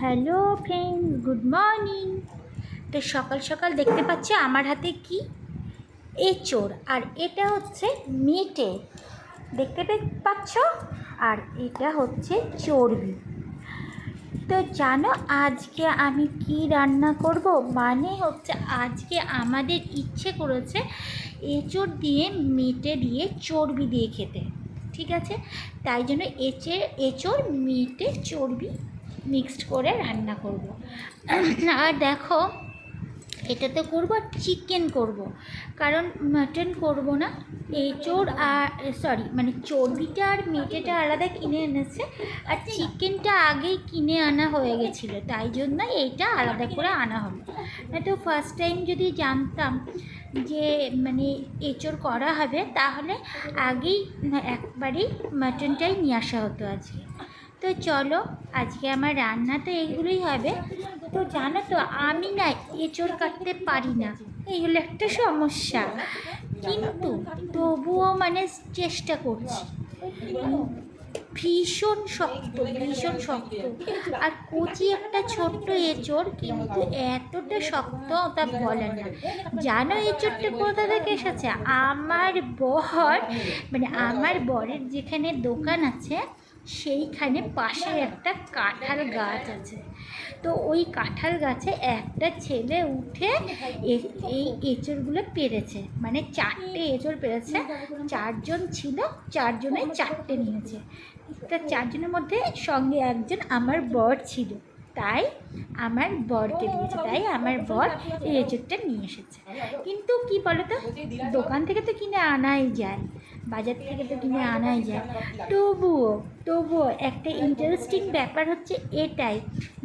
Hello friends, good morning. তো সকাল সকাল দেখতে পাচ্ছ আমার হাতে কি? এঁচোড় আর এটা হচ্ছে মেটে দেখতে পাচ্ছ? আর এটা হচ্ছে চর্বি। তো জানো আজকে আমি কি রান্না করব? মানে হচ্ছে আজকে আমাদের ইচ্ছে করেছে এঁচোড় দিয়ে মেটে দিয়ে চর্বি দিয়ে খেতে। ঠিক আছে? তাই জন্য এঁচে এঁচোড় মেটে চর্বি মিক্সড করে রান্না করব। আর দেখো, এটাতে করব চিকেন করব। কারণ মাটন করব না এঁচোড় আর সরি মানে চর্বিটা আর মেটেটা আলাদা কিনে এনেছে, আর চিকেনটা আগেই কিনে আনা হয়ে গেছিল, তাই জন্য এইটা আলাদা করে আনা হলো। না তো ফার্স্ট টাইম যদি জানতাম যে মানে এঁচোড় করা হবে, তাহলে আগেই একবারেই মাটনটাই নিয়ে আসা হতো আজকে। তো চলো, আজকে আমার রান্না তো এইগুলোই হবে। তো জানো তো, আমি না এঁচোড় কাটতে পারি না। এই হলো একটা সমস্যা। কিন্তু তবুও মানে চেষ্টা করছি। ভীষণ শক্ত ভীষণ শক্ত। আর কচি একটা ছোট্ট এঁচোড় কিন্তু এতটা শক্ত তা বলে না। জানো এঁচোড়টা কোথা থেকে এসেছে? আমার বর মানে আমার বরের যেখানে দোকান আছে সেইখানে পাশে একটা কাঁঠাল গাছ আছে। তো ওই কাঁঠাল গাছে একটা ছেলে উঠে এই এঁচড়গুলো পেরেছে। মানে চারটে এঁচড় পেরেছে। চারজন ছিল, চারজনে চারটে নিয়েছে। তা চারজনের মধ্যে সঙ্গে একজন আমার বর ছিল। তাই আমার বরকে দিয়েছে, তাই আমার বর এই এঁচড়টা নিয়ে এসেছে। কিন্তু কি বলতো? দোকান থেকে তো কিনে আনাই যায়। বাজার থেকে তো কিনে আনাই যায়। তবুও তবুও একটা ইন্টারেস্টিং ব্যাপার হচ্ছে এটাই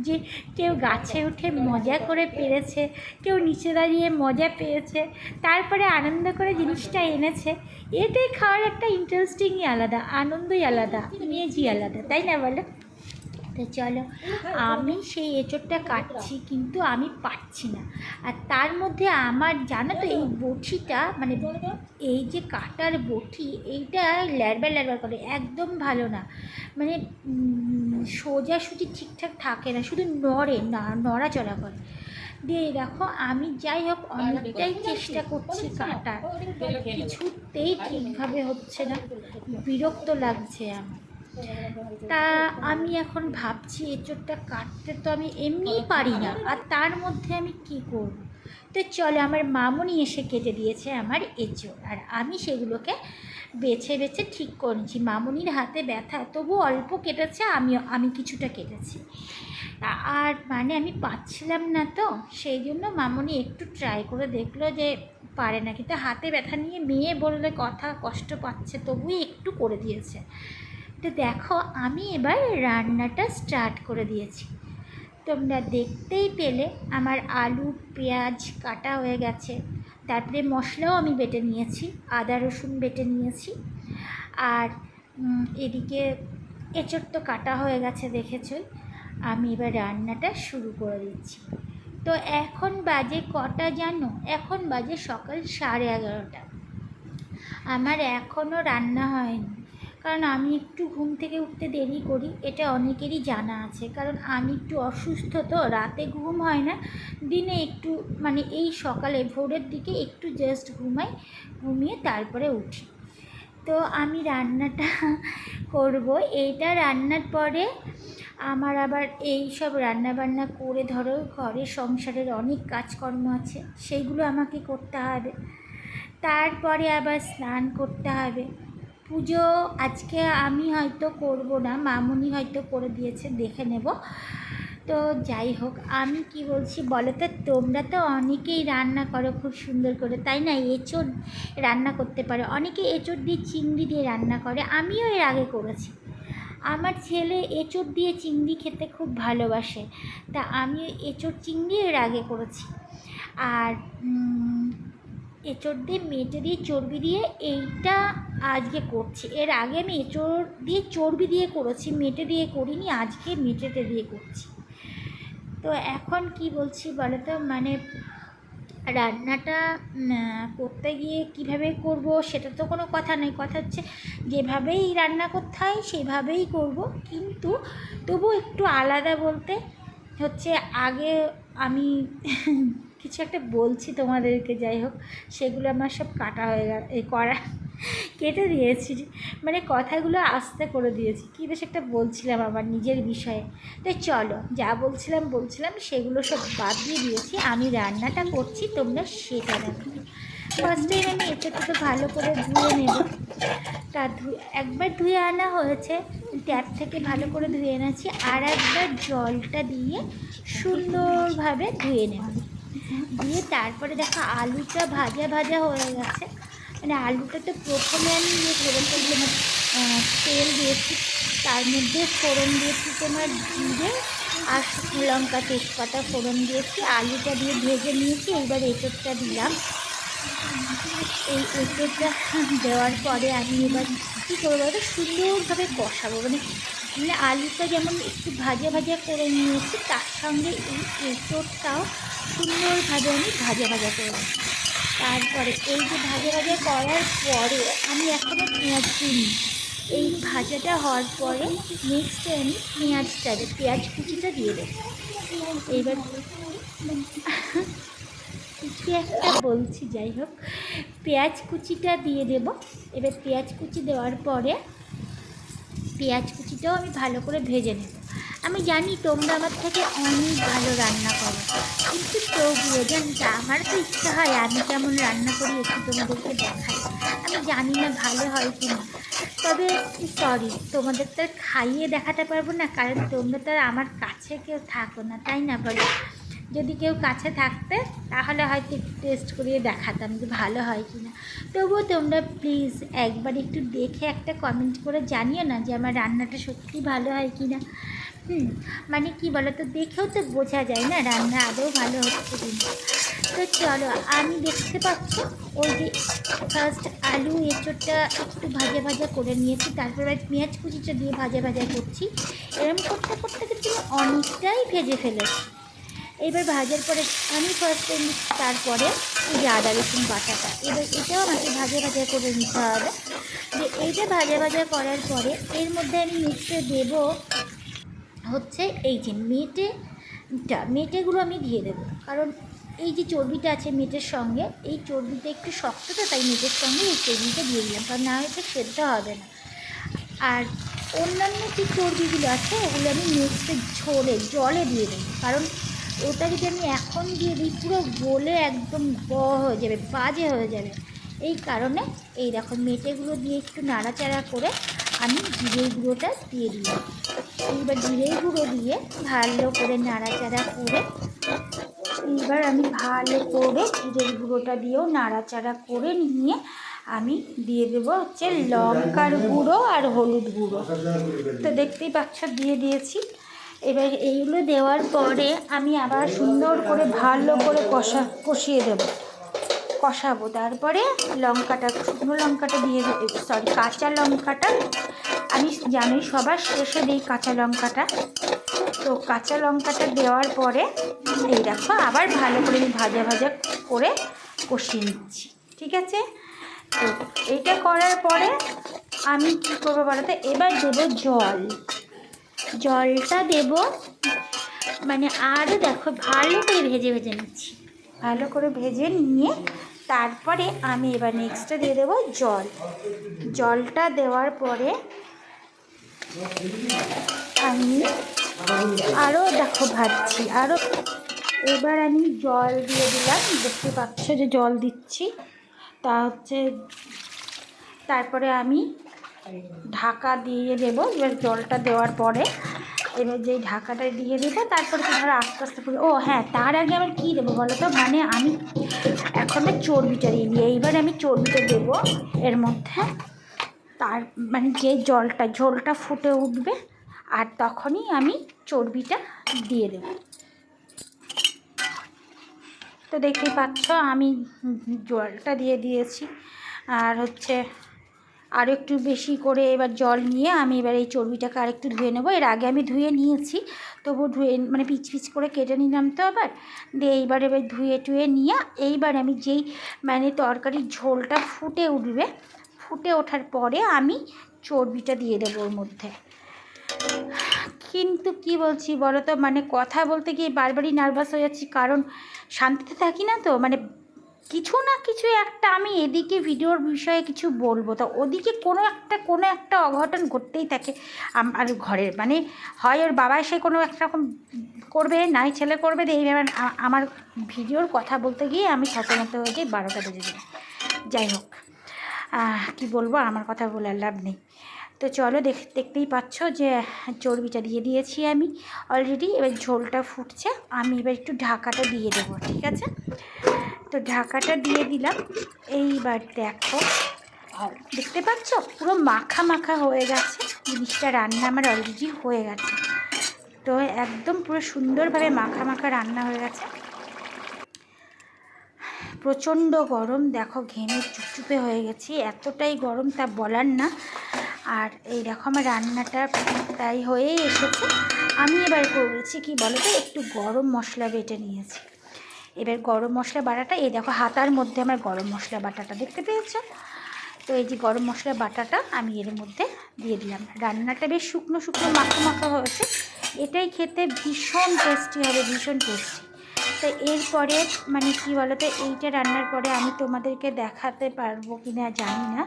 যে কেউ গাছে উঠে মজা করে পেরেছে, কেউ নিচে দাঁড়িয়ে মজা পেয়েছে, তারপরে আনন্দ করে জিনিসটা এনেছে, এটাই খাওয়ার একটা ইন্টারেস্টিংই আলাদা, আনন্দই আলাদা ইমেজই আলাদা, তাই না বলো? তো চলো। আমি সেই এঁচোড়টা কাটছি, কিন্তু আমি পাচ্ছি না। আর তার মধ্যে আমার, জানো তো, এই বটিটা মানে এই যে কাটার বটি এইটা ল্যারবার ল্যারবার করে, একদম ভালো না। মানে সোজাসুজি ঠিকঠাক থাকে না, শুধু নড়ে, না, নড়াচড়া করে। দিয়ে দেখো, আমি যাই হোক, অনেকটাই চেষ্টা করছি কাটার। কিছুতেই ঠিকভাবে হচ্ছে না। বিরক্ত লাগছে আমার। তা আমি এখন ভাবছি এঁচোড়টা কাটতে তো আমি এমনিই পারি না। আর তার মধ্যে আমি কি করব? তো চলো, আমার মামুনি এসে কেটে দিয়েছে আমার এঁচোড় আর আমি সেগুলোকে বেছে বেছে ঠিক করেছি মামুনির হাতে ব্যথা, তবু অল্প কেটেছে, আমি আমি কিছুটা কেটেছি। আর মানে আমি পাচ্ছিলাম না তো, সেই জন্য মামুনি একটু ট্রাই করে দেখল যে পারে না কিন্তু হাতে ব্যথা নিয়ে মেয়ে বললে কথা কষ্ট পাচ্ছে, তবুই একটু করে দিয়েছে। তো দেখো, আমি এবার রান্নাটা স্টার্ট করে দিয়েছি। তোমরা দেখতেই পেলে আমার আলু, পেঁয়াজ কাটা হয়ে গেছে। তারপরে মশলাও আমি বেটে নিয়েছি, আদা, রসুন বেটে নিয়েছি। আর এদিকে এঁচড় তো কাটা হয়ে গেছে দেখেছই আমি এবার রান্নাটা শুরু করে দিচ্ছি। তো এখন বাজে কটা জানো? এখন বাজে সকাল সাড়ে এগারোটা। আমার এখনও রান্না হয়নি। কারণ আমি একটু ঘুম থেকে উঠতে দেরি করি, এটা অনেকেরই জানা আছে। কারণ আমি একটু অসুস্থ তো, রাতে ঘুম হয় না। দিনে একটু মানে এই সকালে, ভোরের দিকে একটু জাস্ট ঘুমাই, ঘুমিয়ে তারপরে উঠি। তো আমি রান্নাটা করব। এইটা রান্নার পরে আমার আবার এই সব রান্নাবান্না করে ধরো ঘরের সংসারের অনেক কাজকর্ম আছে, সেইগুলো আমাকে করতে হবে। তারপরে আবার স্নান করতে হবে। পুজো আজকে আমি হয়তো করব না, মামুনি হয়তো করে দিয়েছে, দেখে নেব। তো যাই হোক, আমি কি বলছি বলো তো তোমরা তো অনেকেই রান্না করো খুব সুন্দর করে, তাই না? এঁচড় রান্না করতে পারো। অনেকে এঁচড় দিয়ে চিংড়ি দিয়ে রান্না করে, আমিও এর আগে করেছি। আমার ছেলে এঁচড় দিয়ে চিংড়ি খেতে খুব ভালোবাসে, তা আমি এঁচড় চিংড়ি এর আগে করেছি। আর এঁচড় দিয়ে মেটে দিয়ে চর্বি দিয়ে এইটা আজকে করছি। এর আগে আমি এঁচড় দিয়ে চর্বি দিয়ে করেছি, মেটে দিয়ে করিনি, আজকে মেটেতে দিয়ে করছি। তো এখন কি বলছি বলো তো মানে রান্নাটা করতে গিয়ে কীভাবে করব সেটা তো কোনো কথা নেই কথা হচ্ছে যেভাবেই রান্না করতে হয় সেভাবেই করব। কিন্তু তবু একটু আলাদা বলতে হচ্ছে আগে আমি কিছু একটা বলছি তোমাদেরকে, যাই হোক, সেগুলো আমার সব কাটা হয়ে গেল এই করা কেটে দিয়েছি মানে কথাগুলো আস্তে করে দিয়েছি। কী বেশ একটা বলছিলাম আমার নিজের বিষয়ে। তো চলো, যা বলছিলাম বলছিলাম, সেগুলো সব বাদ দিয়ে দিয়েছি, আমি রান্নাটা করছি, তোমরা সেটা দেখো। ফার্স্টে আমি এটাকে তো ভালো করে ধুয়ে নেব। তা ধুয়ে, একবার ধুয়ে আনা হয়েছে, ট্যাপ থেকে ভালো করে ধুয়ে এনেছি, আর একবার জলটা দিয়ে সুন্দরভাবে ধুয়ে নেব। দিয়ে তারপরে দেখো আলুটা ভাজা ভাজা হয়ে গেছে। মানে আলুটা তো প্রথমে আমি ইয়ে করলাম তেল দিয়েছি, তার মধ্যে ফোড়ন দিয়েছি তোমার জিরে আর শুকনো লঙ্কা, তেজপাতা ফোড়ন দিয়েছি, আলুটা দিয়ে ভেজে নিয়েছি, এইবার এঁচোড়টা দিলাম। এই এঁচোড়টা দেওয়ার পরে আমি এবার কী করব সুন্দরভাবে কষাবো মানে মানে আলুটা যেমন একটু ভাজা ভাজা করে নিয়েছি, তার সঙ্গে এই এঁচোড়টাও সুন্দরভাবে আমি ভাজা ভাজা করে নেব তারপরে এই যে ভাজা ভাজা করার পরে আমি এখনও পেঁয়াজ দিইনি। এই ভাজাটা হওয়ার পরে নেক্সটে আমি পেঁয়াজটা, পেঁয়াজ কুচিটা দিয়ে দেবো। এইবার কিছু একটা বলছি, যাই হোক। পেঁয়াজ কুচিটা দিয়ে দেব। এবার পেঁয়াজ কুচি দেওয়ার পরে পেঁয়াজ কুচিটাও আমি ভালো করে ভেজে নেব। আমি জানি তোমরা আমার থেকে অনেক ভালো রান্না করো, কিন্তু তবুও জানতে আমার তো ইচ্ছা হয় আমি কেমন রান্না করি একটু তোমাদেরকে দেখাই। আমি জানি না ভালো হয় কি না। তবে সরি তোমাদের তো খাইয়ে দেখাতে পারব না, কারণ তোমরা তো আর আমার কাছে কেউ থাকো না, তাই না বলো? যদি কেউ কাছে থাকতে, তাহলে হয়তো একটু টেস্ট করিয়ে দেখাতাম যে ভালো হয় কি না তবুও তোমরা প্লিজ একবার একটু দেখে একটা কমেন্ট করে জানিও না যে আমার রান্নাটা সত্যি ভালো হয় কি না হুম মানে কি বলো তো দেখেও তো বোঝা যায় না রান্না আদৌ ভালো হচ্ছে কিন্তু তো চলো, আমি দেখতে পাচ্ছ ওই যে ফার্স্ট আলু, এঁচোড়টা একটু ভাজা ভাজা করে নিয়েছি, তারপরে পেঁয়াজ কুচিটা দিয়ে ভাজা ভাজা করছি। এরকম করতে করতে কিন্তু অনেকটাই ভেজে ফেলেছি। এবার ভাজার পরে আমি ফার্স্টে তারপরে এই যে আদা রসুন বাটাটা। এবার এটাও আমাকে ভাজা ভাজা করে নিতে হবে। যে এইটা ভাজা ভাজা করার পরে এর মধ্যে আমি মিক্সে দেব হচ্ছে এই যে মেটেটা মেটেগুলো আমি দিয়ে দেবো। কারণ এই যে চর্বিটা আছে মেটের সঙ্গে, এই চর্বিটা একটু শক্ত তো, তাই মেটের সঙ্গে এই চর্বিটা দিয়ে দিলাম, কারণ না হয়তো সেদ্ধ হবে না। আর অন্যান্য যে চর্বিগুলো আছে, ওগুলো আমি নেক্সটে ঝোলে, জলে দিয়ে দেবো। কারণ ওটা যদি আমি এখন দিয়ে দিই, পুরো গলে একদম ব হয়ে যাবে, বাজে হয়ে যাবে। এই কারণে এই দেখো মেটেগুলো দিয়ে একটু নাড়াচাড়া করে আমি জিরের গুঁড়োটা দিয়ে দিলাম। এইবার জিরের গুঁড়ো দিয়ে ভালো করে নাড়াচাড়া করে, এইবার আমি ভালো করে জিরের গুঁড়োটা দিয়েও নাড়াচাড়া করে নিয়ে আমি দিয়ে দেবো হচ্ছে লঙ্কার গুঁড়ো আর হলুদ গুঁড়ো। তো দেখতেই পাচ্ছ, দিয়ে দিয়েছি। এবার এইগুলো দেওয়ার পরে আমি আবার সুন্দর করে ভালো করে কষা, কষিয়ে দেবো। কষাবো। তারপরে লঙ্কাটা, শুকনো লঙ্কাটা দিয়ে সরি কাঁচা লঙ্কাটা। আমি জানি সবার শেষে দিই কাঁচা লঙ্কাটা। তো কাঁচা লঙ্কাটা দেওয়ার পরে এই দেখো, আবার ভালো করে আমি ভাজা ভাজা করে কষিয়ে নিচ্ছি। ঠিক আছে? তো এইটা করার পরে আমি কী করব বলতে এবার দেবো জল। জলটা দেব। মানে আরও দেখো, ভালো করে ভেজে ভেজে নিচ্ছি। ভালো করে ভেজে নিয়ে তারপরে আমি এবার নেক্সটে দিয়ে দেবো জল। জলটা দেওয়ার পরে আমি আরও দেখো ভাজছি আরও এবার আমি জল দিয়ে দিলাম। দেখতে পাচ্ছ যে জল দিচ্ছি। তা হচ্ছে তারপরে আমি ঢাকা দিয়ে দেবো। এবার জলটা দেওয়ার পরে এবার যেই ঢাকাটা দিয়ে দেবো, তারপরে তো ধরো আস্তে আস্তে করে ও হ্যাঁ তার আগে আবার কী দেবো বলো তো? মানে আমি এখন চর্বিটা দিয়ে দিই। এইবার আমি চর্বিটা দেবো এর মধ্যে। তার মানে যে জলটা, ঝোলটা ফুটে উঠবে, আর তখনই আমি চর্বিটা দিয়ে দেব। তো দেখতেই পাচ্ছ, আমি জলটা দিয়ে দিয়েছি। আর হচ্ছে আর একটু বেশি করে এবার জল নিয়ে আমি এবার এই চর্বিটাকে আরেকটু ধুয়ে নেব। এর আগে আমি ধুয়ে নিয়েছি তবু ধুয়ে মানে পিচ পিচ করে কেটে নিলাম তো আবার দিয়ে এইবার এবার ধুয়ে টুয়ে নিয়ে এইবার আমি যেই মানে তরকারির ঝোলটা ফুটে উঠবে, ফুটে ওঠার পরে আমি চর্বিটা দিয়ে দেবো ওর মধ্যে। কিন্তু কি বলছি বলো তো? মানে কথা বলতে গিয়ে বারবারই নার্ভাস হয়ে যাচ্ছি, কারণ শান্তিতে থাকি না তো মানে কিছু না কিছু একটা আমি এদিকে ভিডিওর বিষয়ে কিছু বলব। তো ওদিকে কোনো একটা কোনো একটা অঘটন ঘটতেই থাকে আমার ঘরের। মানে হয় ওর বাবা এসে কোনো একটা রকম করবে, নাই ছেলে করবে এইভাবে আমার ভিডিওর কথা বলতে গিয়ে আমি সচেতন হয়ে যাই বারোটা বেজে যাই যাই হোক কি বলব আমার কথা বলার লাভ নেই। তো চলো দেখ, দেখতেই পাচ্ছ যে চর্বিটা দিয়ে দিয়েছি আমি অলরেডি এবার ঝোলটা ফুটছে, আমি এবার একটু ঢাকাটা দিয়ে দেবো, ঠিক আছে? তো ঢাকাটা দিয়ে দিলাম। এইবার দেখো। দেখতে পাচ্ছ? পুরো মাখা মাখা হয়ে গেছে। জিনিসটা রান্না আমার অলরেডি হয়ে গেছে। তো একদম পুরো সুন্দরভাবে মাখা মাখা রান্না হয়ে গেছে। প্রচণ্ড গরম। দেখো ঘেমে চুপচুপে হয়ে গেছি। এতটাই গরম তা বলার না। আর এই দেখো আমার রান্নাটা তাই হয়েই এসেছে। আমি এবার করেছি কি বলো তো একটু গরম মশলা বেটে নিয়েছি। এবার গরম মশলা বাটাটা, এই দেখো হাতার মধ্যে আমার গরম মশলা বাটাটা দেখতে পেয়েছ? তো এই যে গরম মশলা বাটাটা আমি এর মধ্যে দিয়ে দিলাম। রান্নাটা বেশ শুকনো শুকনো মাখো মাখো হয়েছে। এটাই খেতে ভীষণ টেস্টি হবে, ভীষণ টেস্টি তো এরপরে মানে কি বলতো, এইটা রান্নার পরে আমি তোমাদেরকে দেখাতে পারব কি না জানি না।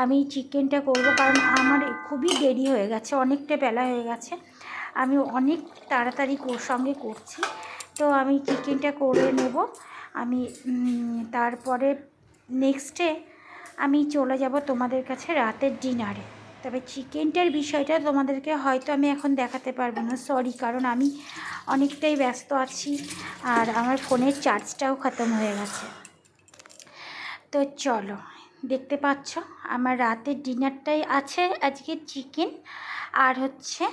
আমি চিকেনটা করব কারণ আমার খুবই দেরি হয়ে গেছে, অনেকটা বেলা হয়ে গেছে। আমি অনেক তাড়াতাড়ি সঙ্গে করছি। তো আমি চিকেনটা করে নেব। আমি তারপরে নেক্সটে আমি চলে যাব তোমাদের কাছে রাতের ডিনারে তবে চিকেনটার বিষয়টা তোমাদেরকে হয়তো আমি এখন দেখাতে পারব না সরি কারণ আমি অনেকটাই ব্যস্ত আছি আর আমার ফোনের চার্জটাও খতম হয়ে গেছে। তো চলো, দেখতে পাচ্ছ আমার রাতের ডিনারটাই আছে আজকে চিকেন আর হচ্ছে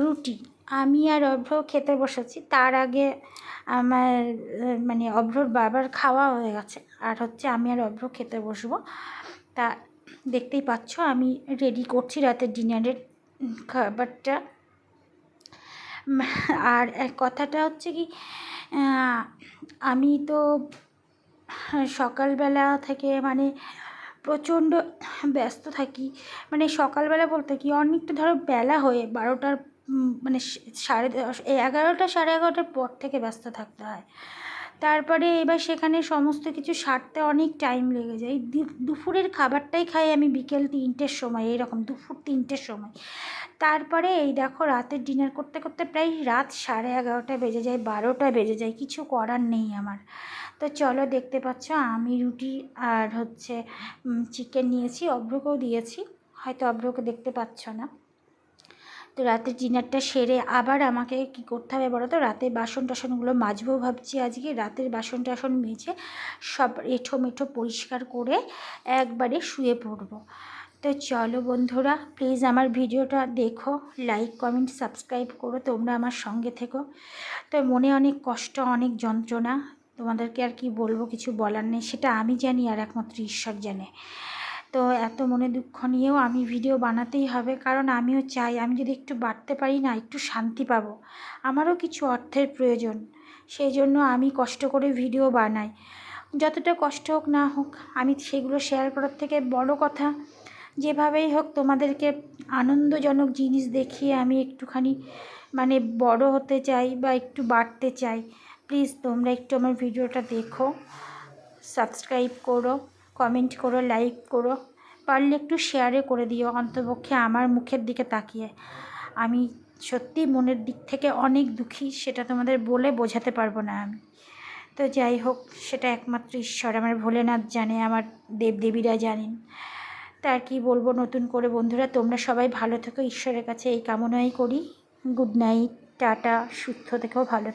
রুটি। আমি আর অভ্র খেতে বসেছি। তার আগে আমার মানে অভ্রর বাবার খাওয়া হয়ে গেছে। আর হচ্ছে আমি আর অভ্র খেতে বসবো। তা দেখতেই পাচ্ছ, আমি রেডি করছি রাতের ডিনারের খাবারটা। আর এক কথাটা হচ্ছে কি আমি তো সকালবেলা থেকে মানে প্রচণ্ড ব্যস্ত থাকি। মানে সকালবেলা বলতে কি, অনেকটা ধরো বেলা হয়ে বারোটার মানে সাড়ে এগারোটা সাড়ে এগারোটার পর থেকে ব্যস্ত থাকতে হয়। তারপরে এবার সেখানে সমস্ত কিছু সারতে অনেক টাইম লেগে যায়। দুপুরের খাবারটাই খাই আমি বিকেল তিনটের সময়, এইরকম দুপুর তিনটের সময়। তারপরে এই দেখো রাতের ডিনার করতে করতে প্রায় রাত সাড়ে এগারোটা বেজে যায় বারোটা বেজে যায়, কিছু করার নেই আমার। তো চলো দেখতে পাচ্ছ আমি রুটি আর হচ্ছে চিকেন নিয়েছি অভ্রকেও দিয়েছি। হয়তো অভ্রকে দেখতে পাচ্ছ না। তো রাতের ডিনারটা সেরে আবার আমাকে কি করতে হবে বলো তো? রাতের বাসন টাসনগুলো মাজবো ভাবছি আজকে। রাতের বাসন টাসন মেজে সব এঁঠো মেঠো পরিষ্কার করে একবারে শুয়ে পড়ব। তো চলো বন্ধুরা প্লিজ আমার ভিডিওটা দেখো লাইক কমেন্ট সাবস্ক্রাইব করো, তোমরা আমার সঙ্গে থেকো। তো মনে অনেক কষ্ট, অনেক যন্ত্রণা, তোমাদেরকে আর কি বলব কিছু বলার নেই, সেটা আমি জানি আর একমাত্র ঈশ্বর জানে। তো এত মনে দুঃখ নিয়েও আমি ভিডিও বানাতেই হবে। কারণ আমিও চাই আমি যদি একটু বাড়তে পারি না, একটু শান্তি পাবো। আমারও কিছু অর্থের প্রয়োজন। সেই জন্য আমি কষ্ট করে ভিডিও বানাই। যতটা কষ্ট হোক না হোক, আমি সেগুলো শেয়ার করার থেকে বড় কথা, যেভাবেই হোক তোমাদেরকে আনন্দজনক জিনিস দেখিয়ে আমি একটুখানি মানে বড় হতে চাই বা একটু বাড়তে চাই। প্লিজ তোমরা একটু আমার ভিডিওটা দেখো সাবস্ক্রাইব করো। কমেন্ট করো লাইক করো। পারলে একটু শেয়ারে করে দিও, অন্তপক্ষে আমার মুখের দিকে তাকিয়ে। আমি সত্যি মনের দিক থেকে অনেক দুঃখী, সেটা তোমাদের বলে বোঝাতে পারব না আমি। তো যাই হোক, সেটা একমাত্র ঈশ্বর আমার ভোলেনাথ জানে, আমার দেবদেবীরা জানেন। তা আর কি বলব নতুন করে বন্ধুরা, তোমরা সবাই ভালো থেকো, ঈশ্বরের কাছে এই কামনাই করি। গুড নাইট টাটা, সুস্থ থেকেও ভালো